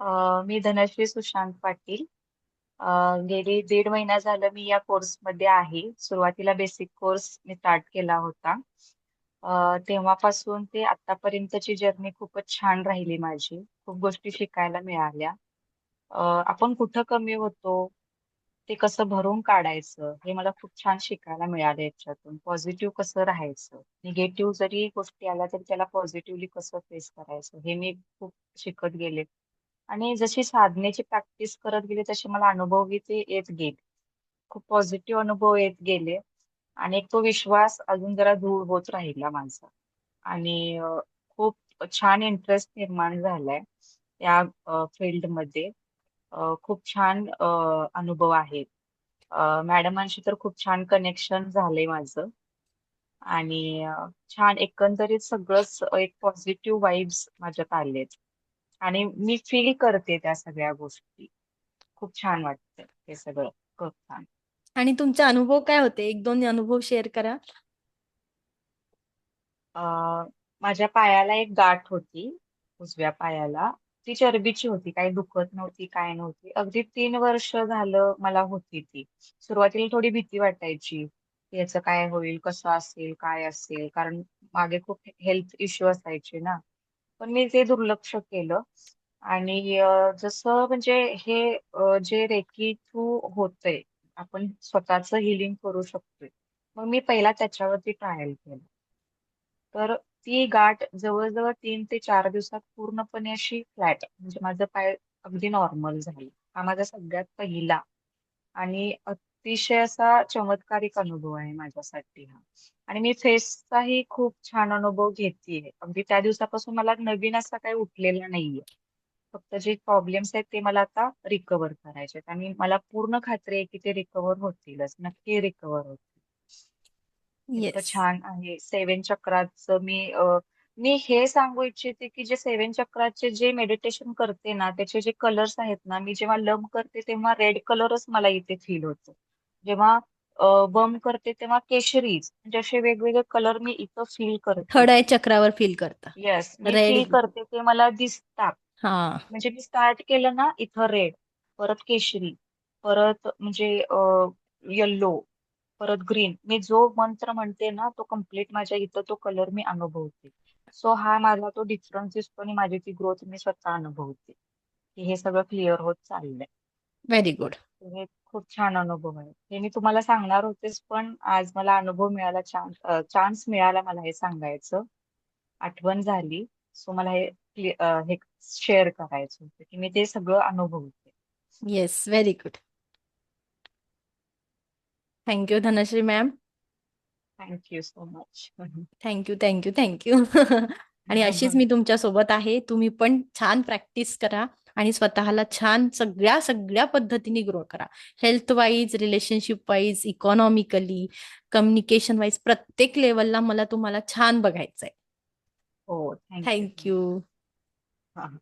मी धनश्री सुशांत पाटील. गेली दीड महिना झालं मी या कोर्समध्ये आहे. सुरुवातीला बेसिक कोर्स मी स्टार्ट केला होता. तेव्हापासून ते आतापर्यंतची जर्नी खूपच छान राहिली माझी. खूप गोष्टी शिकायला मिळाल्या. आपण कुठं कमी होतो, ते कसं भरून काढायचं, हे मला खूप छान शिकायला मिळालं याच्यातून. पॉझिटिव्ह कसं राहायचं, निगेटिव्ह जरी गोष्टी आल्या तरी त्याला पॉझिटिव्हली कसं फेस करायचं, हे मी खूप शिकत गेले. आणि जशी साधनेची प्रॅक्टिस करत गेले, तसे मला अनुभव बी ते येत गेले. खूप पॉझिटिव्ह अनुभव येत गेले आणि एक तो विश्वास अजून जरा दूर होत राहिला माझा. आणि खूप छान इंटरेस्ट निर्माण झालाय या फील्डमध्ये. खूप छान अनुभव आहेत. मॅडमांशी तर खूप छान कनेक्शन झालंय माझं आणि छान एकंदरीत सगळंच एक पॉझिटिव्ह वाइब्स माझ्यात आलेत आणि मी फील करते त्या सगळ्या गोष्टी. खूप छान वाटतं हे सगळं करताना. आणि तुमचे अनुभव काय होते? 1-2 अनुभव शेअर करा. अ, माझ्या पायाला एक गाठ होती, उजव्या पायाला. ती चरबीची होती, काही दुखत नव्हती, काय नव्हती. अगदी 3 वर्ष झालं मला होती ती. सुरुवातीला थोडी भीती वाटायची, याचं काय होईल, कसं असेल, काय असेल? कारण मागे खूप हेल्थ इश्यू असायचे ना. पण मी ते दुर्लक्ष केलं आणि अ, जसं म्हणजे हे अ, जे रेकी थ्रू होतंय, आपण स्वतःचं हीलिंग करू शकतोय. मग मी पहिला त्याच्यावरती ट्रायल केलं. तर ती गाठ जवळ-जवळ 3 ते 4 दिवसात पूर्णपणे अशी फ्लॅट म्हणजे माझं पाय अगदी नॉर्मल झालं. हा माझा सगळ्यात पहिला आणि अतिशय असा चमत्कारिक अनुभव आहे माझ्यासाठी हा. आणि मी फेसचाही खूप छान अनुभव घेतीये. अगदी त्या दिवसापासून मला नवीन असा काही उठलेला नाहीये. फक्त जे प्रॉब्लेम्स आहेत ते मला आता रिकव्हर करायचे आहेत आणि मला पूर्ण खात्री आहे की ते रिकव्हर होतीलच. नक्की रिकव्हर होतील. इतकं येस. छान आहे. सेवन चक्राचं मी अ, मी हे सांगू इच्छिते, की जे सेवन चक्राचे जे मेडिटेशन करते ना, त्याचे जे कलर्स आहेत ना, मी जेव्हा लंब करते तेव्हा रेड कलरच मला इथे फील होतो. जेव्हा वम करते तेव्हा केशरीच म्हणजे असे वेगवेगळे कलर मी इथं फील करते. थर्ड आय चक्रावर फील करता. येस, मी फील करते ते मला दिसतात. हां. म्हणजे मी स्टार्ट केलं ना इथं रेड, परत केशरी, परत म्हणजे येल्लो, परत ग्रीन. मी जो मंत्र म्हणते ना, तो कंप्लीट माझ्या इथं तो कलर मी अनुभवते. सो हा मला तो डिफरन्स दिसतो आणि माझी ती ग्रोथ मी स्वतः अनुभवते, की हे सगळं क्लिअर होत चाललंय. Very good. हे खूप छान अनुभव आहे. हे मी तुम्हाला सांगणार होतेच, पण आज मला अनुभव मिळाला, चान्स मिळाला मला हे सांगायचं. आठवण झाली. सो मला हे हे शेअर करायचं होतं, की मी ते सगळं अनुभवते. Yes, very good. Thank you Dhanashree ma'am. Thank you so much. Thank you, thank you, thank you. आणि अशीच मी तुमच्यासोबत आहे. तुम्ही पण छान प्रॅक्टिस करा आणि स्वतःला छान सगळ्या सगळ्या पद्धतीने ग्रो करा. Health wise, relationship wise, economically, communication wise प्रत्येक लेव्हलला मला तुम्हाला छान बघायचंय. हो, थँक यू. Thank you. हां.